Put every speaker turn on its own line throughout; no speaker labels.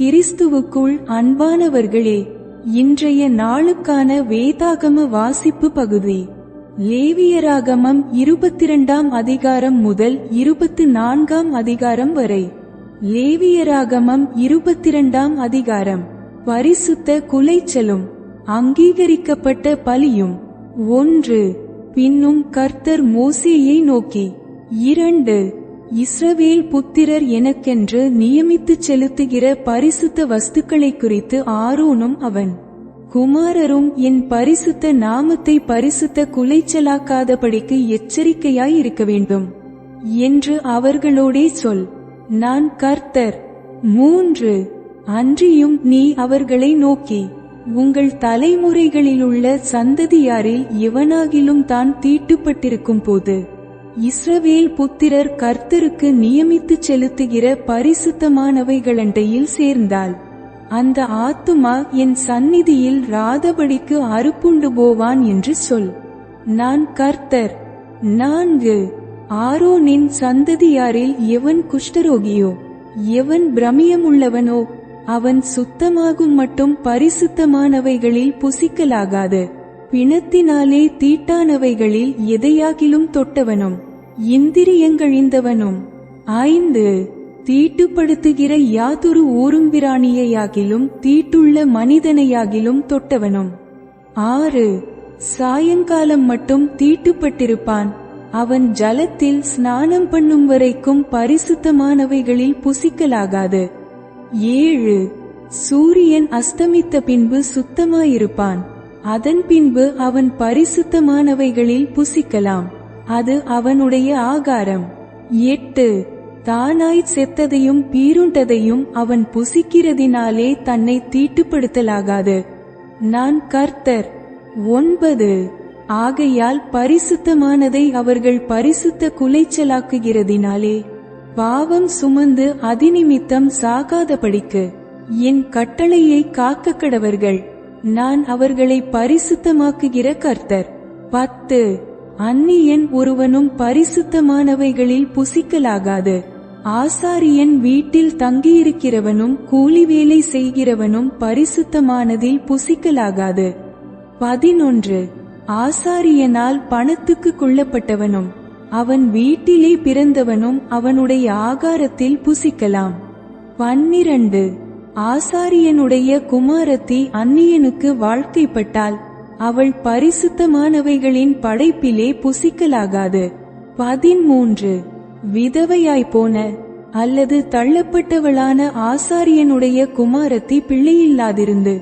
கிறிஸ்துவுக்குள் அன்பானவர்களே இன்றைய நாளுக்கான வேதாகம வாசிப்பு பகுதி. லேவியராகமம் இருபத்திரண்டாம் அதிகாரம் முதல் இருபத்து நான்காம் அதிகாரம் வரை. லேவியராகமம் இருபத்திரண்டாம் அதிகாரம். பரிசுத்த குலைச்சலும் அங்கீகரிக்கப்பட்ட பலியும். ஒன்று பின்னும் கர்த்தர் மோசேயை நோக்கி. இரண்டு இஸ்ரவேல் புத்திரர் எனக்கென்று நியமித்துச் செலுத்துகிற பரிசுத்த வஸ்துக்களை குறித்து ஆரோனும் அவன். குமாரரும் என் பரிசுத்த நாமத்தை பரிசுத்த குலைச்சலாக்காதபடிக்கு எச்சரிக்கையாய் இருக்க வேண்டும். என்று அவர்களோடே சொல். நான் கர்த்தர். மூன்று. அன்றியும் நீ அவர்களை நோக்கி உங்கள் தலைமுறைகளிலுள்ள சந்ததியாரில் எவனாகிலும் தான் தீட்டுப்பட்டிருக்கும் போது இஸ்ரவேல் புத்திரர் கர்த்தருக்கு நியமித்துச் செலுத்துகிற பரிசுத்தமானவைகளண்டையில் சேர்ந்தாள். அந்த ஆத்துமா என் சந்நிதியில் ராதபடிக்கு அறுப்புண்டு போவான் என்று சொல். நான் கர்த்தர். நான்கு ஆரோனின் சந்ததியாரில் எவன் குஷ்டரோகியோ? எவன் பிரமியமுள்ளவனோ? அவன் சுத்தமாகும் மட்டும் பரிசுத்தமானவைகளில் புசிக்கலாகாது. பிணத்தினாலே தீட்டானவைகளில் எதையாகிலும் தொட்டவனும் இந்திரியங்கழிந்தவனும் ஐந்து தீட்டுப்படுத்துகிற யாதொரு ஊரும்பிராணியையாகிலும் தீட்டுள்ள மனிதனையாகிலும் தொட்டவனும். ஆறு சாயங்காலம் மட்டும் தீட்டுப்பட்டிருப்பான். அவன் ஜலத்தில் ஸ்நானம் பண்ணும் வரைக்கும் பரிசுத்தமானவைகளில் புசிக்கலாகாது. ஏழு சூரியன் அஸ்தமித்த பின்பு சுத்தமாயிருப்பான். அதன் பின்பு அவன் பரிசுத்தமானவைகளில் புசிக்கலாம். அது அவனுடைய ஆகாரம். எட்டு. தானாய் செத்ததையும் பீருண்டதையும் அவன் புசிக்கிறதினாலே தன்னை தீட்டுப்படுத்தலாகாது. நான் கர்த்தர். ஒன்பது. ஆகையால் பரிசுத்தமானதை அவர்கள் பரிசுத்த குலைச்சலாக்குகிறதினாலே பாவம் சுமந்து அதிநிமித்தம் சாகாதபடிக்கு என் கட்டளையை காக்க கடவர்கள் நான் அவர்களை பரிசுத்தமாக்குகிற கர்த்தர். பத்து அந்நியன் ஒருவனும் பரிசுத்தமானவைகளில் புசிக்கலாகாது. ஆசாரியன் வீட்டில் தங்கியிருக்கிறவனும் கூலி வேலை செய்கிறவனும் பரிசுத்தமானதில் புசிக்கலாகாது. பதினொன்று ஆசாரியனால் பணத்துக்கு கொள்ளப்பட்டவனும் அவன் வீட்டிலே பிறந்தவனும் அவனுடைய ஆகாரத்தில் புசிக்கலாம். பன்னிரண்டு ஆசாரியனுடைய குமாரத்தி அந்நியனுக்கு வாழ்க்கைப்பட்டால் அவள் பரிசுத்தமானவைகளின் படைப்பிலே புசிக்கலாகாது. பதிமூன்று விதவையாய் போன அல்லது தள்ளப்பட்டவளான ஆசாரியனுடைய குமாரத்தி பிள்ளையில்லாதிருந்து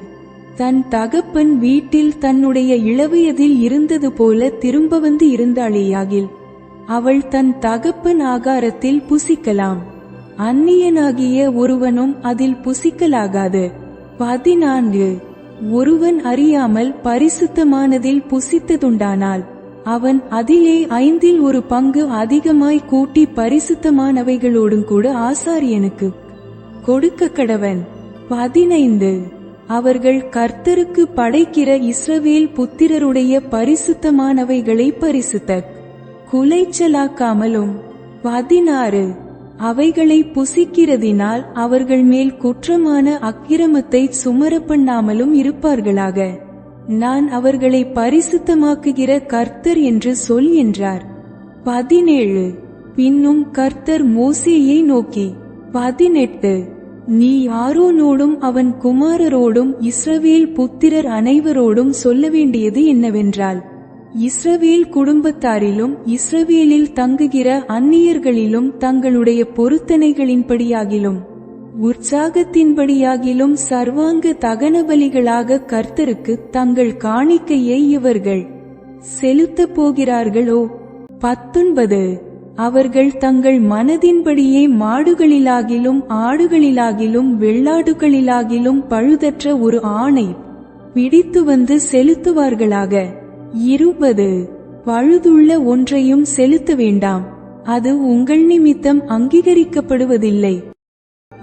தன் தகப்பன் வீட்டில் தன்னுடைய இளவயதில் இருந்தது போல திரும்ப வந்து இருந்தாளேயாகில் அவள் தன் தகப்பன் ஆகாரத்தில் புசிக்கலாம். அந்நியனாகிய ஒருவனும் அதில் புசிக்கலாகாது. பதினான்கு. ஒருவன் அறியாமல் பரிசுத்தமானதில் புசித்ததுண்டானால் அவன் அதிலே ஐந்தில் ஒரு பங்கு அதிகமாய் கூட்டி பரிசுத்தமானவைகளோடும் கூட ஆசாரியனுக்கு கொடுக்க கடவன் பதினைந்து. அவர்கள் கர்த்தருக்கு படைக்கிற இஸ்ரவேல் புத்திரருடைய பரிசுத்தமானவைகளை பரிசுத்த குலைச்சலாக்காமலும். பதினாறு. அவைகளை புசிக்கிறதினால் அவர்கள் மேல் குற்றமான அக்கிரமத்தை சுமர பண்ணாமலும் இருப்பார்களாக. நான் அவர்களை பரிசுத்தமாக்குகிற கர்த்தர் என்று சொல் என்றார். பதினேழு. பின்னும் கர்த்தர் மோசேயை நோக்கி பதினெட்டு. நீ ஆரோனோடும் அவன் குமாரரோடும் இஸ்ரவேல் புத்திரர் அனைவரோடும் சொல்ல வேண்டியது என்னவென்றால் இஸ்ரவேல் குடும்பத்தாரிலும் இஸ்ரவேலில் தங்குகிற அந்நியர்களிலும் தங்களுடைய பொருத்தனைகளின்படியாகிலும் உற்சாகத்தின்படியாகிலும் சர்வாங்க தகன பலிகளாக கர்த்தருக்கு தங்கள் காணிக்கையை இவர்கள் செலுத்தப் போகிறார்களோ? பத்தொன்பது. அவர்கள் தங்கள் மனதின்படியே மாடுகளிலாகிலும் ஆடுகளிலாகிலும் வெள்ளாடுகளிலாகிலும் பழுதற்ற ஒரு ஆணை பிடித்து வந்து செலுத்துவார்களாக. இருபது. பழுதுள்ள ஒன்றையும் செலுத்த வேண்டாம். அது உங்கள் நிமித்தம் அங்கீகரிக்கப்படுவதில்லை.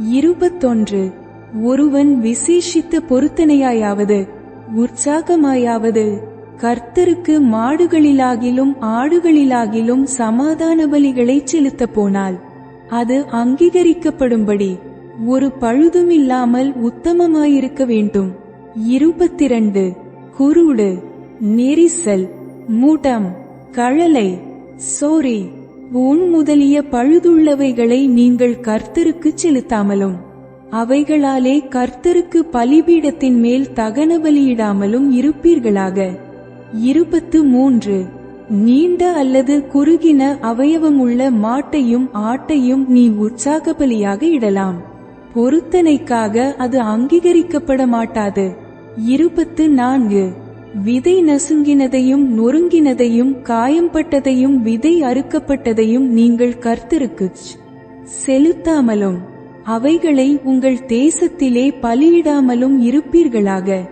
இருபத்தொன்று. ஒருவன் விசேஷித்த பொருத்தனையாயாவது உற்சாகமாயாவது கர்த்தருக்கு மாடுகளிலாகிலும் ஆடுகளிலாகிலும் சமாதான பலிகளை செலுத்த போனால் அது அங்கீகரிக்கப்படும்படி ஒரு பழுதுமில்லாமல் உத்தமமாயிருக்க வேண்டும். இருபத்திரண்டு. குருடு. நெரிசல் மூட்டம் கழலை சோரி ஊன் முதலிய பழுதுள்ளவைகளை நீங்கள் கர்த்தருக்கு செலுத்தாமலும் அவைகளாலே கர்த்தருக்கு பலிபீடத்தின் மேல் தகன பலியிடாமலும் இருப்பீர்களாக. இருபத்து மூன்று நீண்ட அல்லது குறுகின அவயவமுள்ள மாட்டையும் ஆட்டையும் நீ உற்சாக பலியாக இடலாம். பொருத்தனைக்காக அது அங்கீகரிக்கப்பட மாட்டாது இருபத்து நான்கு விதை நசுங்கினதையும் நொறுங்கினதையும் காயம்பட்டதையும் விதை அறுக்கப்பட்டதையும் நீங்கள் கர்த்தருக்கு செலுத்தாமலும் அவைகளை உங்கள் தேசத்திலே பலியிடாமலும் இருப்பீர்களாக.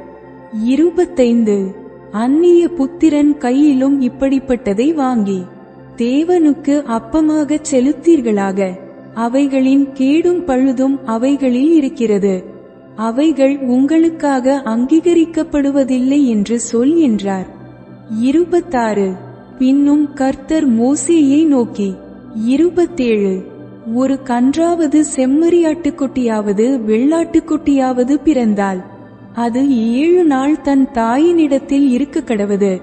இருபத்தைந்து. அந்நிய புத்திரன் கையிலும் இப்படிப்பட்டதை வாங்கி தேவனுக்கு அப்பமாகச் செலுத்தீர்களாக. அவைகளின் கேடும் பழுதும் அவைகளில் இருக்கிறது. அவைகள் உங்களுக்காக அங்கீகரிக்கப்படுவதில்லை என்று சொல் என்றார். இருபத்தாறு. பின்னும் கர்த்தர் மோசேயை நோக்கி இருபத்தேழு. ஒரு கன்றாவது செம்மறியாட்டுக்குட்டியாவது வெள்ளாட்டுக்குட்டியாவது பிறந்தால் அது ஏழு நாள் தன் தாயினிடத்தில் இருக்க கடவது.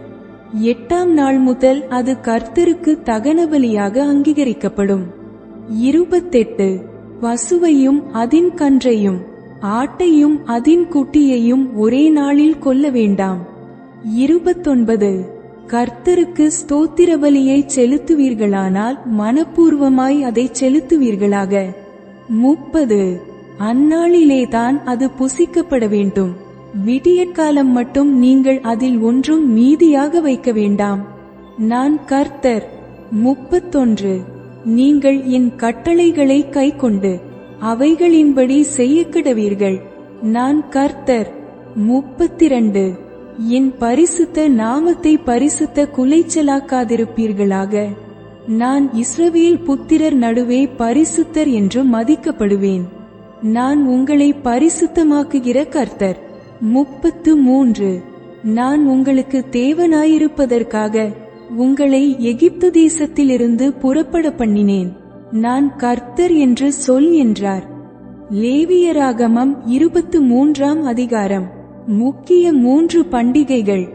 எட்டாம் நாள் முதல் அது கர்த்தருக்கு தகனபலியாக அங்கீகரிக்கப்படும். இருபத்தெட்டு. பசுவையும் அதின் கன்றையும் ஆட்டையும் அதின் குட்டியையும் ஒரே நாளில் கொல்ல வேண்டாம். இருபத்தொன்பது. கர்த்தருக்கு ஸ்தோத்திர பலியை செலுத்துவீர்களானால் மனப்பூர்வமாய் அதை செலுத்துவீர்களாக. முப்பது. அந்நாளிலேதான் அது புசிக்கப்பட வேண்டும். விடியற்காலம் மட்டும் நீங்கள் அதில் ஒன்றும் மீதியாக வைக்க வேண்டாம். நான் கர்த்தர். முப்பத்தொன்று. நீங்கள் என் கட்டளைகளை கைக்கொண்டு அவைகளின்படி செய்யக்கிடவீர்கள். நான் கர்த்தர். முப்பத்திரண்டு. என் பரிசுத்த நாமத்தை பரிசுத்த குலைச்சலாக்காதிருப்பீர்களாக. நான் இஸ்ரவேல் புத்திரர் நடுவே பரிசுத்தர் என்று மதிக்கப்படுவேன். நான் உங்களை பரிசுத்தமாக்குகிற கர்த்தர். முப்பத்து மூன்று நான் உங்களுக்கு தேவனாயிருப்பதற்காக உங்களை எகிப்து தேசத்திலிருந்து புறப்பட பண்ணினேன் நான் கர்த்தர் என்று சொல் என்றார். லேவியராகமம் இருபத்து மூன்றாம் அதிகாரம். முக்கிய மூன்று பண்டிகைகள்.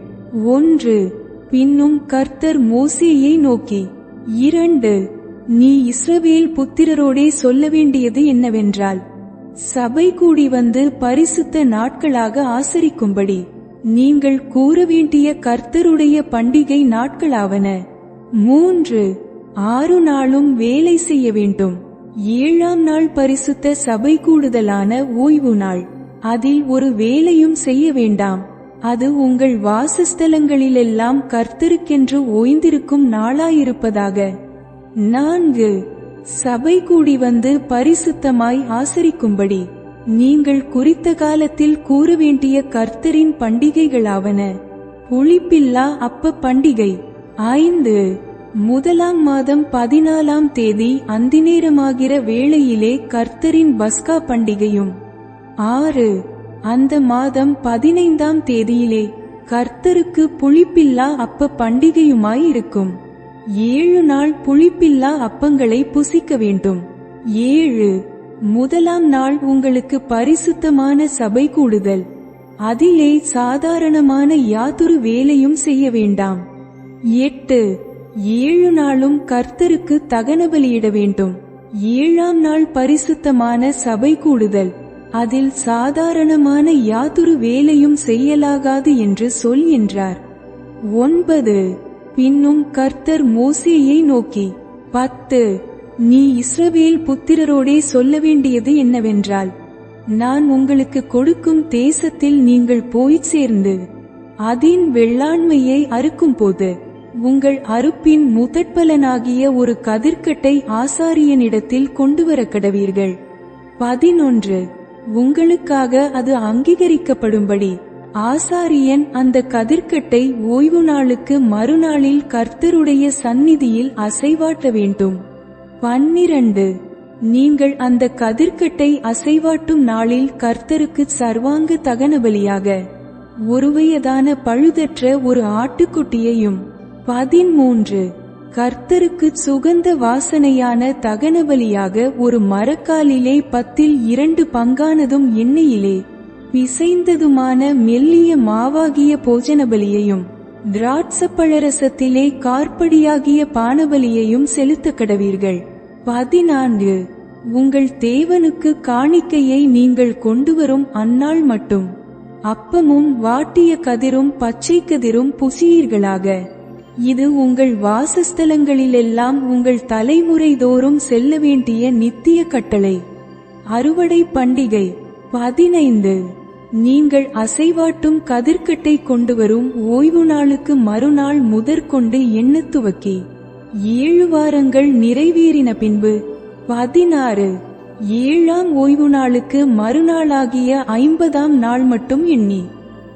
ஒன்று பின்னும் கர்த்தர் மோசேயை நோக்கி. இரண்டு நீ இஸ்ரவேல் புத்திரரோடே சொல்ல வேண்டியது என்னவென்றால் சபை கூடி வந்து பரிசுத்த நாட்களாக ஆசரிக்கும்படி நீங்கள் கூற வேண்டிய கர்த்தருடைய பண்டிகை நாட்களாவன. மூன்று ஆறு நாளும் வேலை செய்ய வேண்டும். ஏழாம் நாள் பரிசுத்த சபை கூடுதலான ஓய்வு நாள். அதில் ஒரு வேலையும் செய்ய வேண்டாம். அது உங்கள் வாசஸ்தலங்களிலெல்லாம் கர்த்தருக்கென்று ஓய்ந்திருக்கும் நாளாயிருப்பதாக. நான்கு. சபை கூடி வந்து பரிசுத்தமாய் ஆசரிக்கும்படி. நீங்கள் குறித்த காலத்தில் கூற வேண்டிய கர்த்தரின் பண்டிகைகளாவன. புளிப்பில்லா அப்ப பண்டிகை. ஐந்து. முதலாம் மாதம் பதினாலாம் தேதி அந்திநேரமாகிற வேளையிலே கர்த்தரின் பஸ்கா பண்டிகையும். ஆறு. அந்த மாதம் பதினைந்தாம் தேதியிலே கர்த்தருக்கு புளிப்பில்லா அப்ப பண்டிகையுமாய் இருக்கும் ஏழு நாள் புளிப்பில்லா அப்பங்களை புசிக்க வேண்டும். ஏழு. முதலாம் நாள் உங்களுக்கு பரிசுத்தமான சபை கூடுதல். அதிலே சாதாரணமான யாதொரு வேலையும் செய்ய வேண்டாம். எட்டு. ஏழு நாளும் கர்த்தருக்கு தகன பலியிட வேண்டும். ஏழாம் நாள் பரிசுத்தமான சபை கூடுதல். அதில் சாதாரணமான யாதொரு வேலையும் செய்யலாகாது என்று சொல் என்றார். ஒன்பது. பின்னும் கர்த்தர் மோசேயை நோக்கி பத்து. நீ இஸ்ரவேல் புத்திரரோடே சொல்ல வேண்டியது என்னவென்றால் நான் உங்களுக்கு கொடுக்கும் தேசத்தில் நீங்கள் போய்ச் சேர்ந்து அதின் வெள்ளாண்மையை அறுக்கும் போது உங்கள் அறுப்பின் முதற்பலனாகிய ஒரு கதிர்க்கட்டை ஆசாரியனிடத்தில் கொண்டு வர கடவீர்கள் பதினொன்று. உங்களுக்காக அது அங்கீகரிக்கப்படும்படி. ஆசாரியன் அந்த கதிர்க்கட்டை ஓய்வு நாளுக்கு மறுநாளில் கர்த்தருடைய சந்நிதியில் அசைவாட்ட வேண்டும். பன்னிரண்டு. நீங்கள் அந்த கதிர்க்கட்டை அசைவாட்டும் நாளில் கர்த்தருக்கு சர்வாங்க தகனபலியாக ஒருவையதான பழுதற்ற ஒரு ஆட்டுக்குட்டியையும் பதிமூன்று கர்த்தருக்கு சுகந்த வாசனையான தகனபலியாக ஒரு மரக்காலிலே பத்தில் இரண்டு பங்கானதும் எண்ணெயிலே பிசைந்ததுமான மெல்லிய மாவாகிய போஜனபலியையும் திராட்சப்பழரசத்திலே கார்ப்படியாகிய பானபலியையும் செலுத்த கடவீர்கள். பதினான்கு. உங்கள் தேவனுக்கு காணிக்கையை நீங்கள் கொண்டுவரும் அந்நாள் மட்டும். அப்பமும் வாட்டிய கதிரும் பச்சை கதிரும் புசியீர்களாக. இது உங்கள் வாசஸ்தலங்களிலெல்லாம் உங்கள் தலைமுறை தோறும் செல்ல வேண்டிய நித்திய கட்டளை. அறுவடை பண்டிகை பதினைந்து. நீங்கள் அசைவாட்டும் கதிர்க்கட்டை கொண்டு வரும் ஓய்வு நாளுக்கு மறுநாள் முதற்கொண்டு எண்ணத் துவக்கி ஏழு வாரங்கள் நிறைவேறின பின்பு பதினாறு. ஏழாம் ஓய்வு நாளுக்கு மறுநாளாகிய ஐம்பதாம் நாள் மட்டும் எண்ணி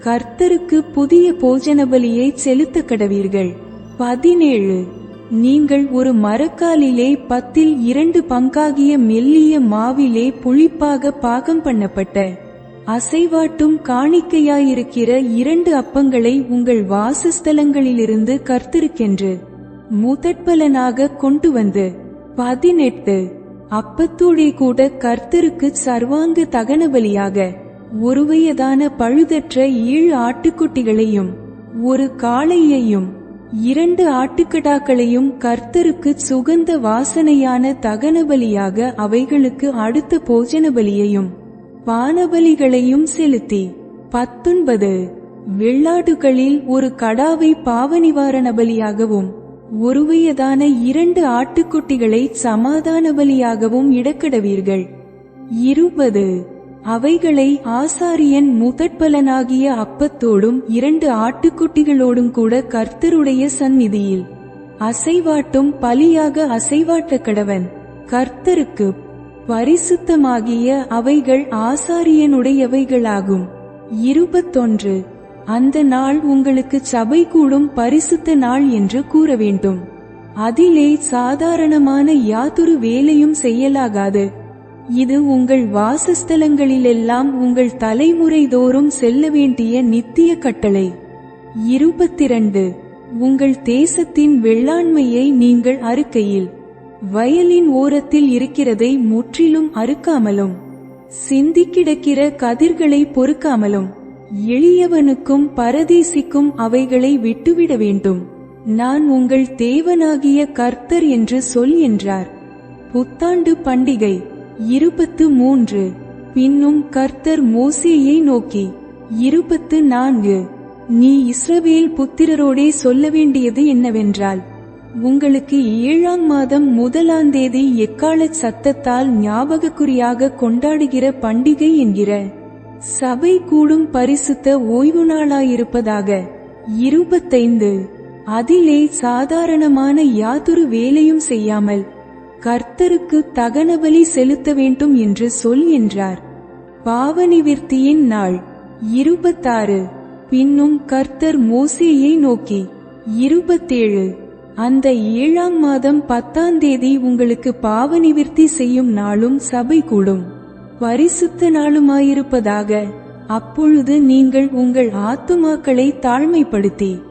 கர்த்தருக்கு புதிய போஜன பலியை செலுத்த கடவீர்கள் பதினேழு. நீங்கள் ஒரு மரக்காலிலே பத்தில் இரண்டு பங்காகிய மெல்லிய மாவிலே புளிப்பாக பாகம் பண்ணப்பட்ட அசைவாட்டும் காணிக்கையாயிருக்கிற இரண்டு அப்பங்களை உங்கள் வாசஸ்தலங்களிலிருந்து கர்த்திருக்கென்று முதற்பலனாக கொண்டு வந்து பதினெட்டு. அப்பத்தோடே கூட கர்த்தருக்கு சர்வாங்க தகன பலியாக ஒருவையதான பழுதற்ற ஏழு ஆட்டுக்குட்டிகளையும் ஒரு காளையையும் இரண்டு ஆட்டுக்கடாக்களையும் கர்த்தருக்கு சுகந்த வாசனையான தகன பலியாக அவைகளுக்கு அடுத்த போஜன பலியையும் பானபலிகளையும் செலுத்தி. பத்தொன்பது. வெள்ளாடுகளில் ஒரு கடாவை பாவ நிவாரண பலியாகவும் ஒருவையதான இரண்டு ஆட்டுக்குட்டிகளை சமாதான பலியாகவும் இடக்கிடவீர்கள். இருபது. அவைகளை ஆசாரியன் முதற்பலனாகிய அப்பத்தோடும் இரண்டு ஆட்டுக்குட்டிகளோடும் கூட கர்த்தருடைய சந்நிதியில். அசைவாட்டும் பலியாக அசைவாட்ட கடவன். கர்த்தருக்கு பரிசுத்தமாகிய அவைகள் ஆசாரியனுடையவைகளாகும். இருபத்தொன்று. அந்த நாள் உங்களுக்கு சபை கூடும் பரிசுத்த நாள் என்று கூற வேண்டும் அதிலே சாதாரணமான யாதொரு வேலையும் செய்யலாகாது. இது உங்கள் வாசஸ்தலங்களிலெல்லாம் உங்கள் தலைமுறை தோறும் செல்ல வேண்டிய நித்திய கட்டளை. இருபத்திரண்டு. உங்கள் தேசத்தின் வெள்ளாண்மையை நீங்கள் அறுக்கையில். வயலின் ஓரத்தில் இருக்கிறதை முற்றிலும் அறுக்காமலும். சிந்தி கிடக்கிற கதிர்களை பொறுக்காமலும். எளியவனுக்கும் பரதேசிக்கும் அவைகளை விட்டுவிட வேண்டும். நான் உங்கள் தேவனாகிய கர்த்தர் என்று சொல் என்றார். புத்தாண்டு பண்டிகை. இருபத்து மூன்று. பின்னும் கர்த்தர் மோசேயை நோக்கி இருபத்து நான்கு. நீ இஸ்ரவேல் புத்திரரோடே சொல்ல வேண்டியது என்னவென்றால் உங்களுக்கு ஏழாம் மாதம் முதலாம் தேதி எக்கால சத்தத்தால் ஞாபகக்குறியாக கொண்டாடுகிற பண்டிகை என்கிற சபை கூடும் பரிசுத்த ஓய்வு நாளாயிருப்பதாக இருபத்தைந்து. அதிலே சாதாரணமான யாதொரு வேலையும் செய்யாமல் கர்த்தருக்கு தகனபலி செலுத்த வேண்டும் என்று சொல் என்றார். பாவனிவிர்த்தியின் நாள் இருபத்தாறு. பின்னும் கர்த்தர் மோசேயை நோக்கி இருபத்தேழு. அந்த ஏழாம் மாதம் பத்தாம் தேதி உங்களுக்கு பாவநிவிர்த்தி செய்யும் நாளும் சபை கூடும். பரிசுத்த நாளுமாயிருப்பதாக அப்பொழுது நீங்கள் உங்கள் ஆத்துமாக்களை தாழ்மைப்படுத்தி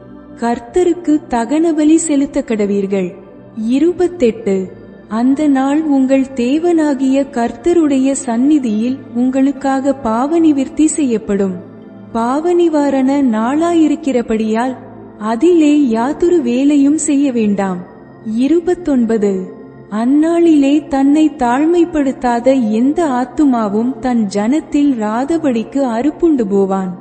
கர்த்தருக்கு தகனபலி செலுத்த கடவீர்கள் இருபத்தெட்டு. அந்த நாள் உங்கள் தேவனாகிய கர்த்தருடைய சந்நிதியில் உங்களுக்காக பாவநிவிர்த்தி செய்யப்படும். பாவநிவாரண நாளாயிருக்கிறபடியால் அதிலே யாதொரு வேலையும் செய்ய வேண்டாம். இருபத்தொன்பது. அந்நாளிலே தன்னை தாழ்மைப்படுத்தாத எந்த ஆத்துமாவும் தன் ஜனத்தில் ராதபடிக்கு அறுப்புண்டு போவான்.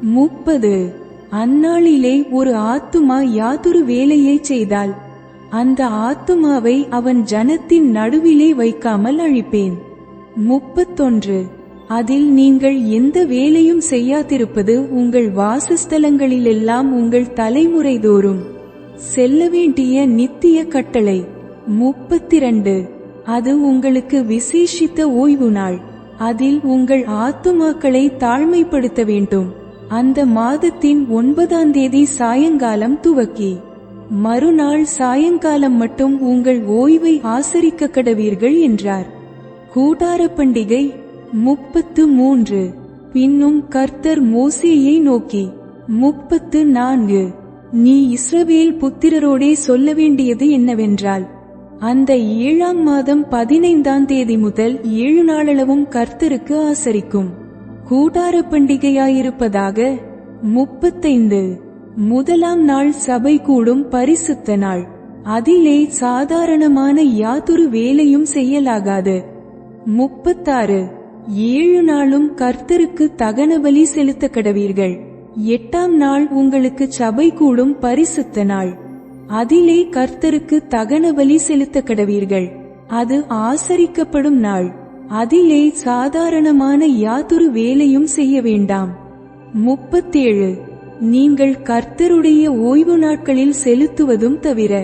முப்பது. அந்நாளிலே ஒரு ஆத்துமா யாதொரு வேலையை செய்தால் அந்த ஆத்துமாவை அவன் ஜனத்தின் நடுவிலே வைக்காமல் அழிப்பேன். முப்பத்தொன்று. அதில் நீங்கள் எந்த வேலையும் செய்யாதிருப்பது உங்கள் வாசஸ்தலங்களிலெல்லாம் உங்கள் தலைமுறை தோறும் செல்ல வேண்டிய நித்திய கட்டளை. முப்பத்திரண்டு. அது உங்களுக்கு விசேஷித்த ஓய்வு நாள். அதில் உங்கள் ஆத்துமாக்களை தாழ்மைப்படுத்த வேண்டும். அந்த மாதத்தின் ஒன்பதாம் தேதி சாயங்காலம் துவக்கி. மறுநாள் சாயங்காலம் மட்டும் உங்கள் ஓய்வை ஆசரிக்க கடவீர்கள் என்றார். கூடார பண்டிகை முப்பத்து மூன்று. பின்னும் கர்த்தர் மோசேயை நோக்கி முப்பத்து நான்கு. நீ இஸ்ரவேல் புத்திரரோடே சொல்ல வேண்டியது என்னவென்றால் அந்த ஏழாம் மாதம் பதினைந்தாம் தேதி முதல் ஏழு நாளளவும் கர்த்தருக்கு ஆசரிக்கும். கூடார பண்டிகையாயிருப்பதாக முப்பத்தைந்து. முதலாம் நாள் சபை கூடும் பரிசுத்த நாள். அதிலே சாதாரணமான யாதொரு வேலையும் செய்யலாகாது. முப்பத்தாறு. ஏழு நாளும் கர்த்தருக்கு தகனபலி செலுத்த கடவீர்கள் எட்டாம் நாள் உங்களுக்கு சபை கூடும் பரிசுத்த நாள். அதிலே கர்த்தருக்கு தகனபலி செலுத்த கடவீர்கள் அது ஆசரிக்கப்படும் நாள். அதிலே சாதாரணமான யாதொரு வேலையும் செய்ய வேண்டாம். முப்பத்தேழு. நீங்கள் கர்த்தருடைய ஓய்வு நாட்களில் செலுத்துவதும் தவிர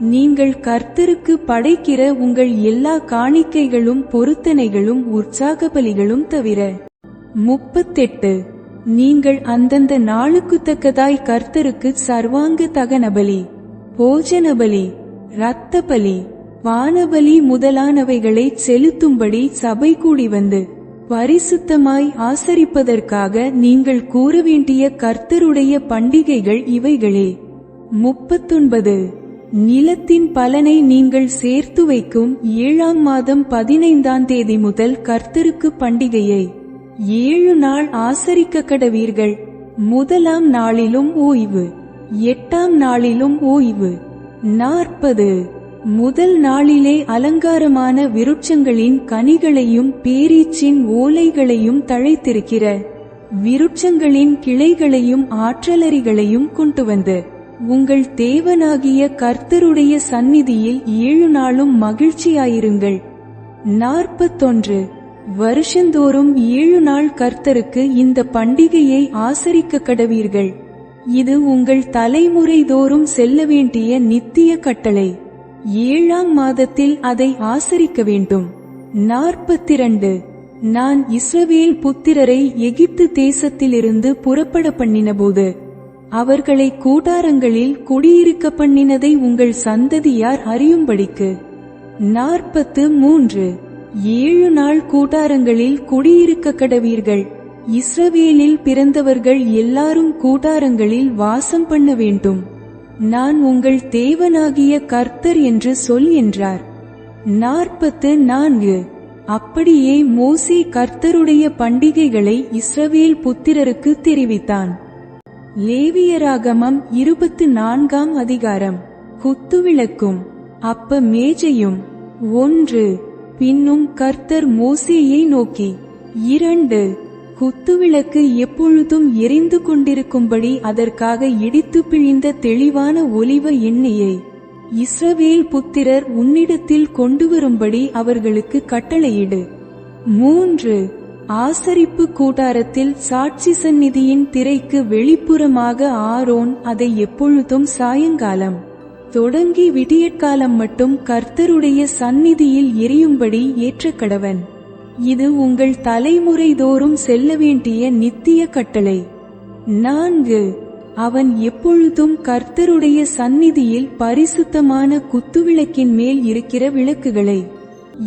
நீங்கள் கர்த்தருக்கு படைக்கிற உங்கள் எல்லா காணிக்கைகளும் பொருத்தனைகளும் உற்சாக பலிகளும் தவிர முப்பத்தெட்டு நீங்கள் அந்தந்த நாளுக்கு தக்கதாய் கர்த்தருக்கு சர்வாங்க தகனபலி போஜனபலி இரத்த பலி வானபலி முதலானவைகளை செலுத்தும்படி சபை கூடி வந்து பரிசுத்தமாய் ஆசரிப்பதற்காக நீங்கள் கூற வேண்டிய கர்த்தருடைய பண்டிகைகள் இவைகளே. முப்பத்தொன்பது. நிலத்தின் பலனை நீங்கள் சேர்த்து வைக்கும் ஏழாம் மாதம் பதினைந்தாம் தேதி முதல் கர்த்தருக்கு பண்டிகையை. ஏழு நாள் ஆசரிக்க கடவீர்கள் முதலாம் நாளிலும் ஓய்வு. எட்டாம் நாளிலும் ஓய்வு. நாற்பது. முதல் நாளிலே அலங்காரமான விருட்சங்களின் கனிகளையும் பேரீச்சின் ஓலைகளையும் தழைத்திருக்கிற விருட்சங்களின் கிளைகளையும் ஆற்றலரிகளையும் கொண்டு வந்து உங்கள் தேவனாகிய கர்த்தருடைய சந்நிதியில் ஏழு நாளும் மகிழ்ச்சியாயிருங்கள். நாற்பத்தொன்று. வருஷந்தோறும் ஏழு நாள் கர்த்தருக்கு இந்த பண்டிகையை ஆசரிக்க கடவீர்கள். இது உங்கள் தலைமுறைதோறும் செல்ல வேண்டிய நித்திய கட்டளை. ஏழாம் மாதத்தில் அதை ஆசரிக்க வேண்டும். நாற்பத்திரண்டு. நான் இஸ்ரவேல் புத்திரரை எகிப்து தேசத்திலிருந்து புறப்பட பண்ணினபோது அவர்களை கூடாரங்களில் குடியிருக்க பண்ணினதை உங்கள் சந்ததியார் அறியும்படிக்கு. நாற்பத்து மூன்று. ஏழு நாள் கூடாரங்களில் குடியிருக்க கடவீர்கள். இஸ்ரவேலில் பிறந்தவர்கள் எல்லாரும் கூடாரங்களில் வாசம் பண்ண வேண்டும். நான் உங்கள் தேவனாகிய கர்த்தர் என்று சொல் என்றார். நாற்பத்து நான்கு அப்படியே மோசி கர்த்தருடைய பண்டிகைகளை இஸ்ரவேல் புத்திரருக்கு தெரிவித்தான். லேவியராகமம் இருபத்து நான்காம் அதிகாரம் குத்துவிளக்கும் அப்ப மேஜையும். ஒன்று. பின்னும் கர்த்தர் மோசேயை நோக்கி. இரண்டு. குத்துவிளக்கு எப்பொழுதும் எரிந்து கொண்டிருக்கும்படி அதற்காக இடித்து பிழிந்த தெளிவான ஒலிவ எண்ணெயை இஸ்ரவேல் புத்திரர் உன்னிடத்தில் கொண்டு வரும்படி அவர்களுக்கு கட்டளையிடு. மூன்று. ஆசரிப்பு கூடாரத்தில் சாட்சி சந்நிதியின் திரைக்கு வெளிப்புறமாக ஆரோன் அதை எப்பொழுதும் சாயங்காலம். தொடங்கி விடியற்காலம் மட்டும் கர்த்தருடைய சந்நிதியில் எரியும்படி ஏற்ற கடவன் இது உங்கள் தலைமுறை தோறும் செல்ல வேண்டிய நித்திய கட்டளை. நான்கு அவன் எப்பொழுதும் கர்த்தருடைய சந்நிதியில் பரிசுத்தமான குத்துவிளக்கின் மேல் இருக்கிற விளக்குகளை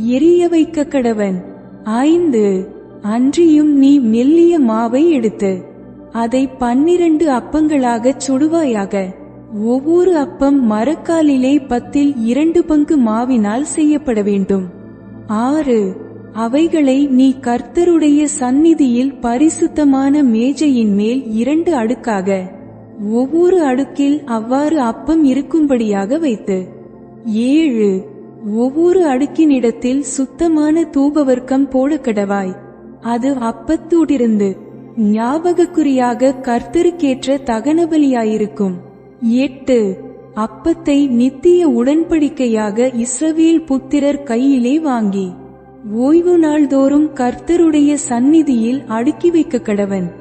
எரிய வைக்க கடவன். ஐந்து அன்றியும் நீ மெல்லிய மாவை எடுத்து அதை பன்னிரண்டு அப்பங்களாகச் சுடுவாயாக. ஒவ்வொரு அப்பம் மரக்காலிலே பத்தில் இரண்டு பங்கு மாவினால் செய்யப்பட வேண்டும். ஆறு அவைகளை நீ கர்த்தருடைய சந்நிதியில் பரிசுத்தமான மேஜையின் மேல் இரண்டு அடுக்காக ஒவ்வொரு அடுக்கில் அவ்வாறு அப்பம் இருக்கும்படியாக வைத்து. ஏழு. ஒவ்வொரு அடுக்கினிடத்தில் சுத்தமான தூபவர்க்கம் போடக்கடவாய். அது அப்பத்தூடிருந்து ஞாபகக்குறியாக கர்த்தருக்கேற்ற தகனபலியாயிருக்கும். எட்டு. அப்பத்தை நித்திய உடன்படிக்கையாக இஸ்ரவேல் புத்திரர் கையிலே வாங்கி. ஓய்வு நாள்தோறும் கர்த்தருடைய சந்நிதியில் அடுக்கி வைக்க கடவன்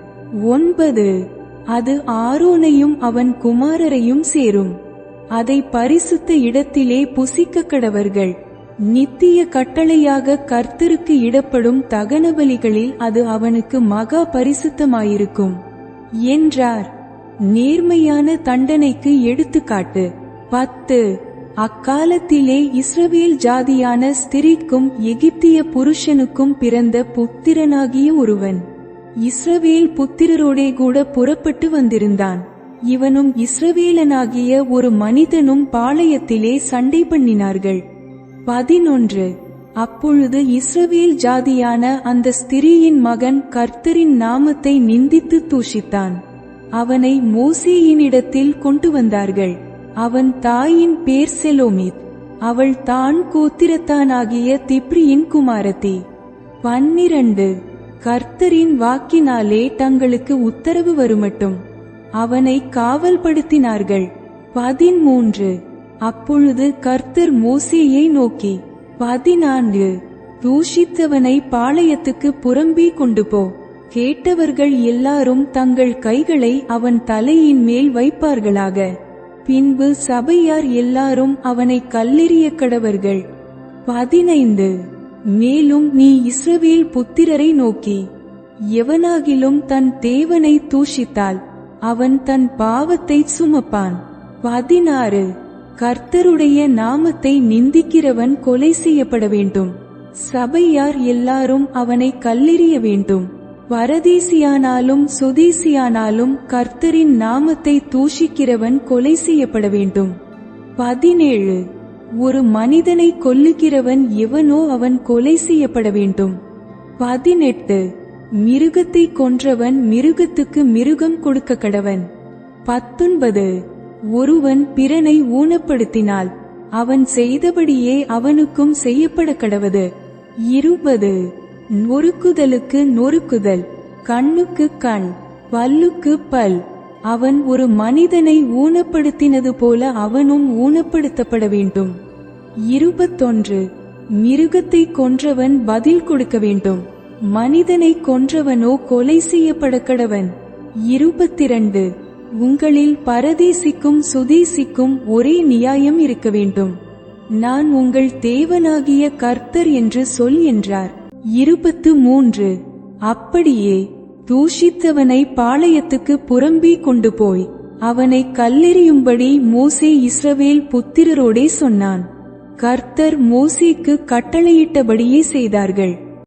ஒன்பது. அது ஆரோனையும் அவன் குமாரரையும் சேரும். அதை பரிசுத்த இடத்திலே புசிக்க கடவர்கள் நித்திய கட்டளையாக கர்த்தருக்கு இடப்படும் தகன பலிகளில் அது அவனுக்கு மகா பரிசுத்தமாயிருக்கும். என்றார். நேர்மையான தண்டனைக்கு எடுத்துக்காட்டு. பத்து. அக்காலத்திலே இஸ்ரவேல் ஜாதியான ஸ்திரிக்கும் எகிப்திய புருஷனுக்கும் பிறந்த புத்திரனாகிய ஒருவன். இஸ்ரவேல் புத்திரரோடே கூட புறப்பட்டு வந்திருந்தான். இவனும் இஸ்ரவேலனாகிய ஒரு மனிதனும் பாளையத்திலே சண்டை பண்ணினார்கள். பதினொன்று. அப்பொழுது இஸ்ரவேல் ஜாதியான அந்த ஸ்திரீயின் மகன் கர்த்தரின் நாமத்தை நிந்தித்து தூஷித்தான். அவனை மோசேயினிடத்தில் கொண்டு வந்தார்கள். அவன் தாயின் பேர் செலோமித். அவள் தான் கோத்திரத்தானாகிய திப்ரியின் குமாரத்தி. பன்னிரண்டு. கர்த்தரின் வாக்கினாலே தங்களுக்கு உத்தரவு வருமட்டும். அவனை காவல்படுத்தினார்கள். பதிமூன்று. அப்பொழுது கர்த்தர் மோசேயை நோக்கி பதினான்கு. தூஷித்தவனை பாளையத்துக்கு புறம்பே கொண்டு போ கேட்டவர்கள் எல்லாரும் தங்கள் கைகளை அவன் தலையின் மேல் வைப்பார்களாக. பின்பு சபையார் எல்லாரும் அவனை கல்லெறிய கடவர்கள். பதினைந்து. மேலும் நீ இஸ்ரவேல் புத்திரரை நோக்கி எவனாகிலும் தன் தேவனை தூஷித்தால் அவன் தன் பாவத்தை சுமப்பான். பதினாறு. கர்த்தருடைய நாமத்தை நிந்திக்கிறவன் கொலை செய்யப்பட வேண்டும். சபையார் எல்லாரும் அவனை கல்லெறிய வேண்டும். வரதீசியானாலும் சுதீசியானாலும் கர்த்தரின் நாமத்தை தூஷிக்கிறவன் கொலை செய்யப்பட வேண்டும். பதினேழு. ஒரு மனிதனை கொல்லுகிறவன் எவனோ அவன் கொலை செய்யப்பட வேண்டும். பதினெட்டு. மிருகத்தை கொன்றவன் மிருகத்துக்கு மிருகம் கொடுக்க கடவன். பத்தொன்பது. ஒருவன் பிறனை ஊனப்படுத்தினால் அவன் செய்தபடியே அவனுக்கும் செய்யப்பட கடவது. இருபது. நொறுக்குதலுக்கு நொறுக்குதல் கண்ணுக்கு கண் பல்லுக்கு பல். அவன் ஒரு மனிதனை ஊனப்படுத்தினது போல அவனும் ஊனப்படுத்தப்பட வேண்டும். இருபத்தொன்று. மிருகத்தை கொன்றவன் பதில் கொடுக்க வேண்டும். மனிதனை கொன்றவனோ கொலை செய்யப்பட கடவன் இருபத்திரண்டு. உங்களில் பரதேசிக்கும் சுதேசிக்கும் ஒரே நியாயம் இருக்க வேண்டும். நான் உங்கள் தேவனாகிய கர்த்தர் என்று சொல் என்றார். இருபத்து மூன்று. அப்படியே தூஷித்தவனை பாளையத்துக்கு புறம்பிக் கொண்டு போய் அவனை கல்லெறியும்படி மோசே இஸ்ரவேல் புத்திரரோடே சொன்னான். கர்த்தர் மோசேக்கு கட்டளையிட்டபடியே செய்தார்கள்.